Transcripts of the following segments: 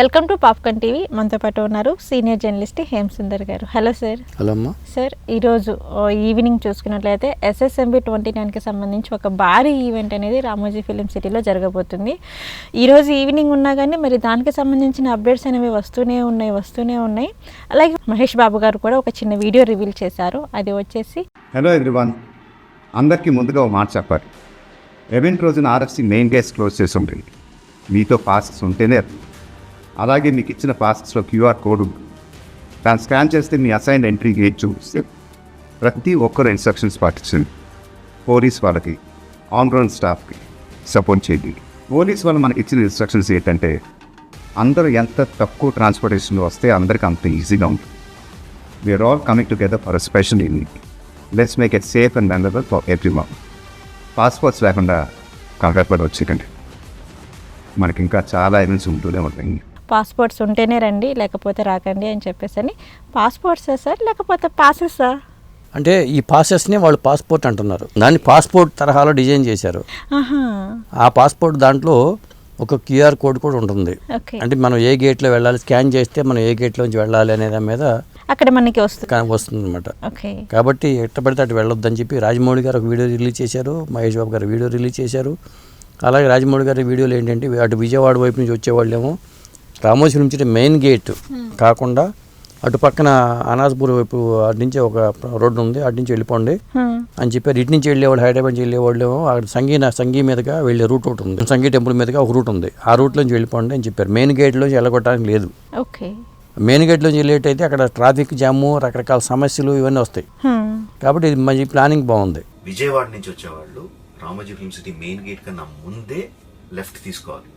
Welcome to popcorn TV. మనతో పాటు ఉన్నారు senior journalist Hem Sundar garu. Hello sir. Hello అమ్మా. సార్ ఈరోజు ఈవినింగ్ చూసుకున్నట్లయితే ఎస్ఎస్ఎంబి ట్వంటీ నైన్కి సంబంధించి ఒక భారీ ఈవెంట్ అనేది రామోజీ ఫిలిం సిటీలో జరగబోతుంది. ఈరోజు ఈవినింగ్ ఉన్నా కానీ మరి దానికి సంబంధించిన అప్డేట్స్ అనేవి వస్తూనే ఉన్నాయి వస్తూనే ఉన్నాయి. అలాగే మహేష్ బాబు గారు కూడా ఒక చిన్న వీడియో రివీల్ చేశారు. అది వచ్చేసి హలో ఎవ్రీవన్ అందరికీ ముందుగా ఒక మాట చెప్పాలి. ఈవెంట్ రోజున ఆర్ఎఫ్సి మెయిన్ గేట్స్ క్లోజ్ చేసి ఉంటుంది. మీతో పాసెస్ ఉంటేనే అలాగే మీకు ఇచ్చిన ప్రాసెస్లో క్యూఆర్ కోడ్ ఉంటుంది దాన్ని స్కాన్ చేస్తే మీ అసైన్ ఎంట్రీ గేట్ చూపిస్తే ప్రతి ఒక్కరు ఇన్స్ట్రక్షన్స్ పాటించండి. పోలీస్ వాళ్ళకి ఆన్ గ్రౌండ్ స్టాఫ్కి సపోర్ట్ చేయండి. పోలీస్ వాళ్ళు మనకి ఇచ్చిన ఇన్స్ట్రక్షన్స్ ఏంటంటే అందరూ ఎంత తక్కువ ట్రాన్స్పోర్టేషన్లో వస్తే అందరికీ అంత ఈజీగా ఉంటుంది. We're all coming together for special evening let's make it safe and memorable for everyone passports లేకుండా కంగారు పడి వచ్చేకండి మనకి ఇంకా చాలా ఈవెంట్స్ ఉంటూనే ఉంటాయి. పాస్పోర్ట్స్ ఉంటేనే రండి లేకపోతే రాకండి అని చెప్పేసి అని పాస్పోర్ట్సా సార్? లేకపోతే పాసెసా అంటే ఈ పాసెస్ని వాళ్ళు పాస్పోర్ట్ అంటున్నారు. దాన్ని పాస్పోర్ట్ తరహాలో డిజైన్ చేశారు. ఆ పాస్పోర్ట్ దాంట్లో ఒక క్యూఆర్ కోడ్ కూడా ఉంటుంది. అంటే మనం ఏ గేట్లో వెళ్ళాలి స్కాన్ చేస్తే మనం ఏ గేట్లోంచి వెళ్ళాలి అనే దాని మీద అక్కడ మనకి వస్తుంది వస్తుంది అనమాట కాబట్టి ఎట్ట పడితే అటు వెళ్ళొద్దని చెప్పి రాజమౌళి గారు ఒక వీడియో రిలీజ్ చేశారు మహేష్ బాబు గారు వీడియో రిలీజ్ చేశారు. అలాగే రాజమౌళి గారి వీడియోలు ఏంటంటే అటు విజయవాడ వైపు నుంచి వచ్చేవాళ్ళేమో రామోజీ నుంచి మెయిన్ గేట్ కాకుండా అటు పక్కన అనాజ్పూర్ వైపు అటు నుంచి ఒక రోడ్డు ఉంది అటు నుంచి వెళ్ళిపోండి. అని చెప్పారు ఇటు నుంచి వెళ్ళేవాళ్ళు హైదరాబాద్ నుంచి వెళ్ళేవాళ్ళు అక్కడ సంగీ సంగీ మీదుగా వెళ్ళే రూట్ ఒకటి ఉంది. సంగీ టెంపుల్ మీదుగా ఒక రూట్ ఉంది. ఆ రూట్లోంచి వెళ్ళిపోండి అని చెప్పారు. మెయిన్ గేట్లోంచి వెళ్ళగొట్టడానికి లేదు. ఓకే. మెయిన్ గేట్లోంచి వెళ్ళేటైతే అక్కడ ట్రాఫిక్ జాము రకరకాల సమస్యలు ఇవన్నీ వస్తాయి. కాబట్టి ఇది మంచి ప్లానింగ్ బాగుంది. విజయవాడ నుంచి వచ్చేవాళ్ళు Ramoji film city main gate కన్నా ముందే లెఫ్ట్ తీసుకోవాలి.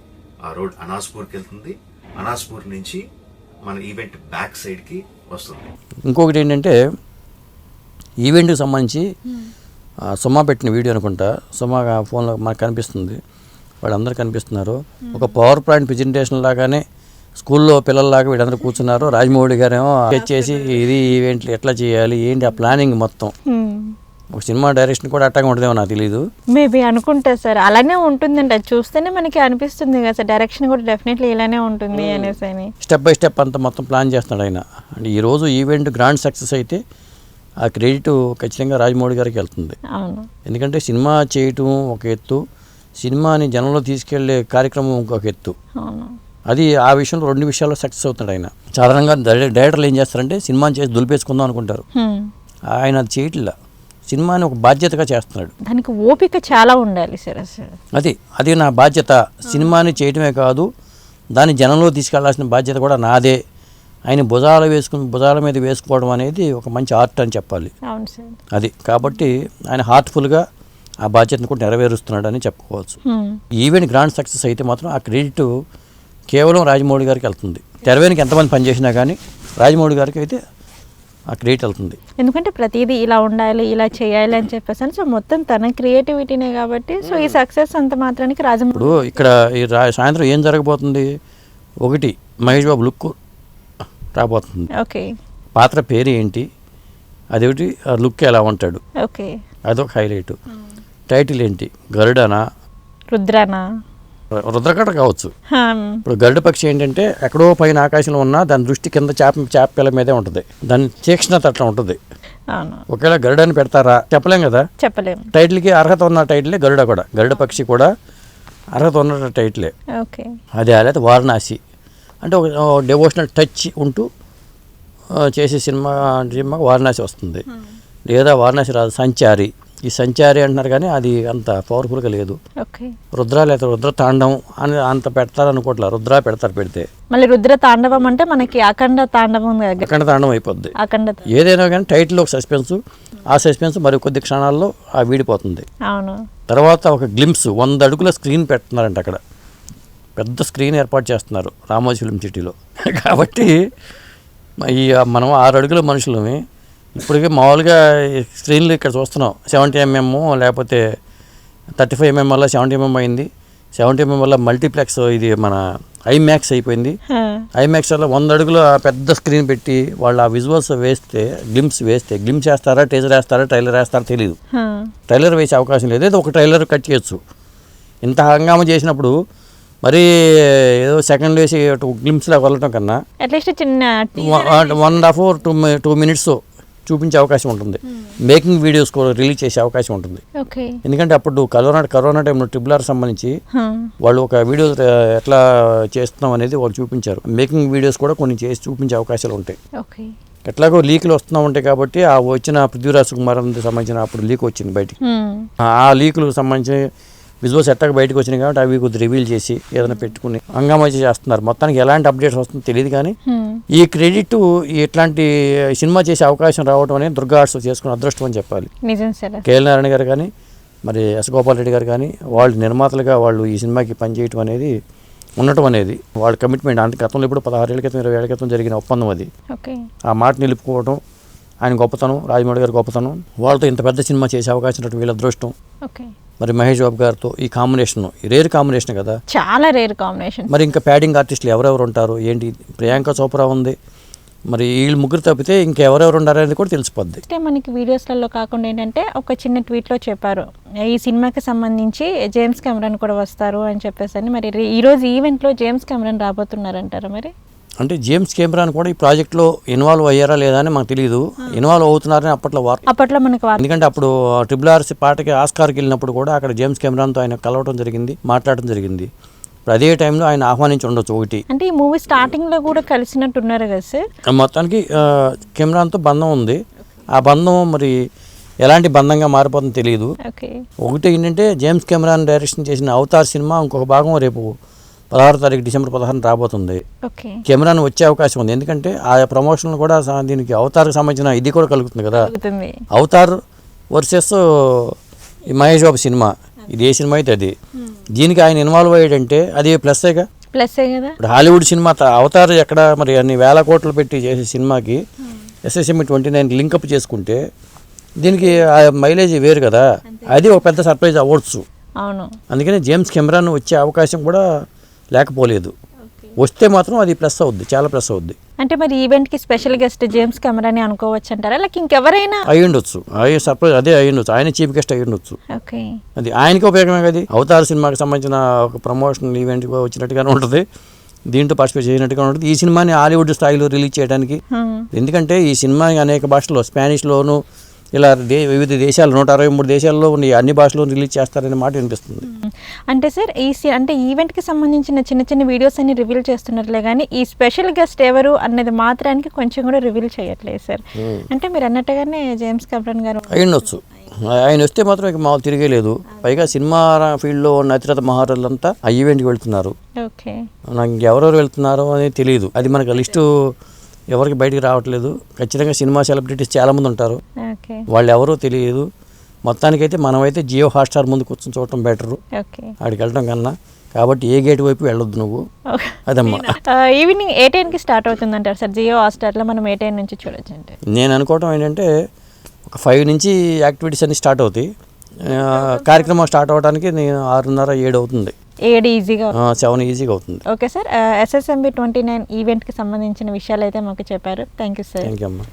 ఆ రోడ్ అనాస్పూర్కి వెళ్తుంది అనాస్పూర్ నుంచి మన ఈవెంట్ బ్యాక్ సైడ్కి వస్తుంది. ఇంకొకటి ఏంటంటే ఈవెంట్కి సంబంధించి సుమా పెట్టిన వీడియో అనుకుంటా. సుమా ఫోన్లో మనకు కనిపిస్తుంది. వాళ్ళందరూ కనిపిస్తున్నారు. ఒక పవర్ పాయింట్ ప్రజెంటేషన్ లాగానే స్కూల్లో పిల్లల్లాగా వీళ్ళందరూ కూర్చున్నారు. రాజమౌళి గారేమో చేసి ఇది ఈవెంట్లు ఎట్లా చేయాలి ఏంటి ఆ ప్లానింగ్ మొత్తం. ఒక సినిమా డైరెక్షన్ కూడా అట్టగా ఉంటుందేమో నాకు తెలియదు మేబీ అనుకుంటా సార్. అలానే ఉంటుందండి అది చూస్తేనే మనకి అనిపిస్తుంది కదా సార్. డైరెక్షన్ కూడా డెఫినెట్లీ ఇలానే ఉంటుంది అనేసి అని. స్టెప్ బై స్టెప్ అంతా మొత్తం ప్లాన్ చేస్తున్నాడు ఆయన. అంటే ఈరోజు ఈవెంట్ గ్రాండ్ సక్సెస్ అయితే ఆ క్రెడిట్ ఖచ్చితంగా రాజమౌళి గారికి వెళ్తుంది. అవును. ఎందుకంటే సినిమా చేయటం ఒక ఎత్తు సినిమాని జనంలో తీసుకెళ్ళే కార్యక్రమం ఇంకొక ఎత్తు. అవును. అది ఆ విషయంలో రెండు విషయాల్లో సక్సెస్ అవుతున్నాడు ఆయన. సాధారణంగా డైరెక్టర్లు ఏం చేస్తారంటే సినిమాని చేసి దులిపేసుకుందాం అనుకుంటారు. ఆయన అది చేయట్లా. సినిమాని ఒక బాధ్యతగా చేస్తున్నాడు. దానికి ఓపిక చాలా ఉండాలి సార్ అది అది నా బాధ్యత. సినిమాని చేయటమే కాదు దాన్ని జనంలో తీసుకెళ్ళాల్సిన బాధ్యత కూడా నాదే. ఆయన భుజాల వేసుకుని భుజాల మీద వేసుకోవడం అనేది ఒక మంచి ఆర్ట్ అని చెప్పాలి. అది కాబట్టి ఆయన హార్ట్ఫుల్గా ఆ బాధ్యతను కూడా నెరవేరుస్తున్నాడని చెప్పుకోవచ్చు. ఈవెంట్ గ్రాండ్ సక్సెస్ అయితే మాత్రం ఆ క్రెడిట్ కేవలం రాజమౌళి గారికి వెళ్తుంది. తెర వెనుక ఎంతమంది పనిచేసినా కానీ రాజమౌళి గారికి అయితే ఆ క్రెడిట్ వెళ్తుంది ఎందుకంటే ప్రతిదీ ఇలా ఉండాలి ఇలా చేయాలి అని చెప్పేసి సో మొత్తం తన క్రియేటివిటీనే కాబట్టి సో ఈ సక్సెస్ అంత మాత్రానికి రాజమౌళి ఇప్పుడు ఇక్కడ ఈ రా సాయంత్రం ఏం జరగబోతుంది? ఒకటి మహేష్ బాబు లుక్ రాబోతుంది. ఓకే. పాత్ర పేరు ఏంటి? అదేమిటి ఆ లుక్ ఎలా ఉంటాడు? ఓకే. అదొక హైలైట్ టైటిల్ ఏంటి? గరుడనా? రుద్రానా? రుద్రకట కావచ్చు. ఇప్పుడు గరుడ పక్షి ఏంటంటే ఎక్కడో పైన ఆకాశంలో ఉన్న దాని దృష్టి కింద చేప చేప పిల్ల మీదే ఉంటుంది. దాని తీక్షణత అట్లా ఉంటుంది. ఒకవేళ గరుడని పెడతారా? చెప్పలేం కదా? చెప్పలేము టైటిల్కి అర్హత ఉన్న టైటిలే గరుడ కూడా. గరుడ పక్షి కూడా అర్హత ఉన్న టైటిలే. ఓకే. అదే లేదా వారణాసి. అంటే ఒక డెవోషనల్ టచ్ ఉంటూ చేసే సినిమా సినిమా వారణాసి వస్తుంది. లేదా వారణాసి రాదు సంచారి. ఈ సంచారి అంటున్నారు కానీ అది అంత పవర్ఫుల్గా లేదు. ఓకే. రుద్ర లేదా రుద్ర తాండవం అని అంత పెడతారు అనుకోవట్లే రుద్ర పెడతారు పెడితే. మళ్ళీ రుద్ర తాండవం అంటే మనకి అఖండ తాండవం అఖండ తాండవం అయిపోద్ది. అఖండ ఏదైనా కానీ టైటిల్ ఒక సస్పెన్స్ ఆ సస్పెన్స్ మరి కొద్ది క్షణాల్లో ఆ వీడిపోతుంది. అవును. తర్వాత ఒక గ్లిమ్స్ వంద అడుగుల స్క్రీన్ పెడుతున్నారంట అక్కడ. పెద్ద స్క్రీన్ ఏర్పాటు చేస్తున్నారు రామోజీ ఫిల్మ్ సిటీలో. కాబట్టి ఈ మనం ఆరు అడుగుల మనుషులమి ఇప్పటికే మామూలుగా స్క్రీన్లు ఇక్కడ చూస్తున్నాం. సెవెంటీ ఎంఎం లేకపోతే థర్టీ ఫైవ్ ఎంఎం వల్ల సెవెంటీ ఎంఎం అయింది. సెవెంటీ ఎంఎం వల్ల మల్టీప్లెక్స్ ఇది మన ఐమాక్స్ అయిపోయింది. ఐమాక్స్ వల్ల వంద అడుగుల పెద్ద స్క్రీన్ పెట్టి వాళ్ళు ఆ విజువల్స్ వేస్తే గ్లిమ్స్ వేస్తే గ్లిమ్స్ వేస్తారా టేజర్ వేస్తారా ట్రైలర్ వేస్తారా తెలియదు. ట్రైలర్ వేసే అవకాశం లేదు. ఏదో ఒక ట్రైలర్ కట్ చేయొచ్చు. ఇంత హంగామా చేసినప్పుడు మరి ఏదో సెకండ్ వేసి గ్లిమ్స్ లాగా వెళ్ళటం కన్నా అట్లీస్ట్ చిన్న one and half two two minutes చూపించే అవకాశం ఉంటుంది. మేకింగ్ వీడియోస్ కూడా రిలీజ్ చేసే అవకాశం ఉంటుంది. ఎందుకంటే అప్పుడు కరోనా కరోనా టైంలో ట్రిపుల్ ఆర్ సంబంధించి వాళ్ళు ఒక వీడియో ఎట్లా చేస్తున్నాం అనేది వాళ్ళు చూపించారు. మేకింగ్ వీడియోస్ కూడా కొన్ని చేసి చూపించే అవకాశాలు ఉంటాయి. ఎట్లాగో లీకులు వస్తూ ఉంటాయి కాబట్టి ఆ వచ్చిన పృథ్వీరాజ్ కుమార్ సంబంధించిన అప్పుడు లీక్ వచ్చింది బయటికి. ఆ లీకులకు సంబంధించి విజువల్స్ ఎట్టగా బయటకు వచ్చినాయి కాబట్టి అవి కొద్ది రివీల్ చేసి ఏదైనా పెట్టుకుని హంగామా చేస్తున్నారు. మొత్తానికి ఎలాంటి అప్డేట్స్ వస్తుందో తెలియదు కానీ ఈ క్రెడిట్ ఇట్లాంటి సినిమా చేసే అవకాశం రావడం అనేది దుర్గా ఆర్ట్స్ చేసుకున్న అదృష్టం అని చెప్పాలి. కేఎల్ నారాయణ గారు కానీ మరి ఎస్ గోపాల్ రెడ్డి గారు కానీ వాళ్ళు నిర్మాతలుగా వాళ్ళు ఈ సినిమాకి పనిచేయటం అనేది ఉండటం అనేది వాళ్ళ కమిట్మెంట్ అంత గతంలో ఇప్పుడు పదహారు ఏళ్ళ క్రితం ఇరవై ఏళ్ళ క్రితం జరిగిన ఒప్పందం అది. ఆ మాట నిలుపుకోవడం ఆయన గొప్పతనం రాజమౌళి గారి గొప్పతనం వాళ్ళతో ఇంత పెద్ద సినిమా చేసే అవకాశం వీళ్ళ అదృష్టం. మరి మహేష్ బాబు గారితో ఈ కాంబినేషన్ రేర్ కాంబినేషన్ కదా? చాలా రేర్ కాంబినేషన్ మరి ఇంకా ప్యాడింగ్ ఆర్టిస్టులు ఎవరెవరు ఉంటారు? ఏంటి? ప్రియాంక చోప్రా ఉంది. మరి వీళ్ళు ముగ్గురు తప్పితే ఇంకెవరెవరు ఉన్నారనేది కూడా తెలిసిపోద్ది. అంటే మనకి వీడియోస్లలో కాకుండా ఏంటంటే ఒక చిన్న ట్వీట్లో చెప్పారు. ఈ సినిమాకి సంబంధించి జేమ్స్ కెమెరాన్ కూడా వస్తారు అని చెప్పేసి అని. మరి రే- ఈ రోజు ఈవెంట్లో జేమ్స్ కెమెరాన్ రాబోతున్నారంటారా మరి? అంటే జేమ్స్ కెమెరాన్ కూడా ఈ ప్రాజెక్ట్లో ఇన్వాల్వ్ అయ్యారా లేదా అని మాకు తెలియదు ఇన్వాల్వ్ అవుతున్నారని అప్పట్లో వార్త. అప్పట్లో మనకు ఎందుకంటే అప్పుడు ట్రిపుల్ ఆర్స్ పాటకి ఆస్కార్కి వెళ్ళినప్పుడు కూడా అక్కడ జేమ్స్ కెమెరాన్తో ఆయన కలవడం జరిగింది మాట్లాడటం జరిగింది. ఇప్పుడు అదే టైంలో ఆయన ఆహ్వానించి ఉండొచ్చు ఒకటి. అంటే ఈ మూవీ స్టార్టింగ్లో కూడా కలిసినట్టు ఉన్నారు కదా సార్? మొత్తానికి కెమెరాన్తో బంధం ఉంది. ఆ బంధం మరి ఎలాంటి బంధంగా మారిపోతుందో తెలియదు ఒకటి ఏంటంటే జేమ్స్ కెమెరాన్ డైరెక్షన్ చేసిన అవతార్ సినిమా ఇంకొక భాగం రేపు పదహారు తారీఖు డిసెంబర్ పదహారున రాబోతుంది. కెమెరాన్ వచ్చే అవకాశం ఉంది. ఎందుకంటే ఆ ప్రమోషన్ కూడా దీనికి అవతార్కి సంబంధించిన ఇది కూడా కలుగుతుంది కదా. అవతార్ వర్సెస్ ఈ మహేష్ బాబు సినిమా. ఇది ఏ సినిమా అయితే అది. దీనికి ఆయన ఇన్వాల్వ్ అయ్యాడంటే అది ప్లస్సేగా ప్లస్సే కదా. ఇప్పుడు హాలీవుడ్ సినిమా అవతార్ ఎక్కడ మరి అన్ని వేల కోట్లు పెట్టి చేసే సినిమాకి ఎస్ఎస్ఎంఈ ట్వంటీ నైన్ లింకప్ చేసుకుంటే దీనికి ఆ మైలేజ్ వేరు కదా. అది ఒక పెద్ద సర్ప్రైజ్ అవ్వచ్చు అవును. అందుకని జేమ్స్ కెమెరాన్ వచ్చే అవకాశం కూడా లేకపోలేదు. వస్తే మాత్రం అది ప్లస్ అవుద్ది చాలా ప్లస్ అవుద్ది. అంటే మరి ఈవెంట్కి స్పెషల్ గెస్ట్ జేమ్స్ కెమెరాని అనుకోవచ్చు అంటారా? లేక ఇంకెవరైనా? అయి ఉండొచ్చు అయ్యి సర్ప్రైజ్ అదే అయి ఉండొచ్చు ఆయన చీఫ్ గెస్ట్ అయి ఉండొచ్చు ఓకే. అది ఆయనకి ఉపయోగమే కదా. అవతార సినిమాకి సంబంధించిన ఒక ప్రమోషన్ ఈవెంట్ వచ్చినట్టుగానే ఉంటుంది. దీంట్లో పార్టిసిపేట్ చేసినట్టుగా ఉంటుంది. ఈ సినిమాని హాలీవుడ్ స్థాయిలో రిలీజ్ చేయడానికి ఎందుకంటే ఈ సినిమా అనేక భాషల్లో స్పానిష్లోను ఇలా దే వివిధ దేశాలు నూట అరవై మూడు దేశాల్లో ఉన్న అన్ని భాషల్లో రిలీజ్ చేస్తారనే మాట వినిపిస్తుంది. అంటే సార్ ఈ సి- అంటే ఈవెంట్కి సంబంధించిన చిన్న చిన్న వీడియోస్ అన్ని రివీల్ చేస్తున్నట్లే కానీ ఈ స్పెషల్ గెస్ట్ ఎవరు అన్నది మాత్రానికి కొంచెం కూడా రివీల్ చేయట్లేదు సార్. అంటే మీరు అన్నట్టుగానే జేమ్స్ కెమెరాన్ గారు ఉండొచ్చు ఆయన వస్తే మాత్రం ఇక మామూలు తిరిగే లేదు. పైగా సినిమా ఫీల్డ్లో ఉన్న అతిరథ మహారాజులంతా ఆ ఈవెంట్కి వెళ్తున్నారు. ఓకే. నాకు ఇంకెవరెవరు వెళ్తున్నారో అనేది తెలియదు అది మనకు లిస్టు ఎవరికి బయటికి రావట్లేదు. ఖచ్చితంగా సినిమా సెలబ్రిటీస్ చాలామంది ఉంటారు. వాళ్ళు ఎవరో తెలియదు. మొత్తానికైతే మనమైతే జియో హాట్స్టార్ ముందు కూర్చొని చూడటం బెటరు. ఓకే. ఆడికి వెళ్ళటం కన్నా. కాబట్టి ఏ గేట్ వైపు వెళ్ళొద్దు నువ్వు. అదమ్మా. ఈవినింగ్ ఏ టైంకి స్టార్ట్ అవుతుంది అంటారు సార్. జియో హాట్స్టార్లో మనం ఏ టైం నుంచి చూడొచ్చు అంటే నేను అనుకోవటం ఏంటంటే ఒక ఫైవ్ నుంచి యాక్టివిటీస్ అన్ని స్టార్ట్ అవుతాయి. కార్యక్రమం స్టార్ట్ అవ్వడానికి నేను ఆరున్నర ఏడు అవుతుంది. ఏడు ఈజీగా సెవెన్ ఈజీగా అవుతుంది. Okay sir. SSMB twenty nine ఈవెంట్కి సంబంధించిన విషయాలు అయితే మాకు చెప్పారు. Thank you sir thank you అమ్మా.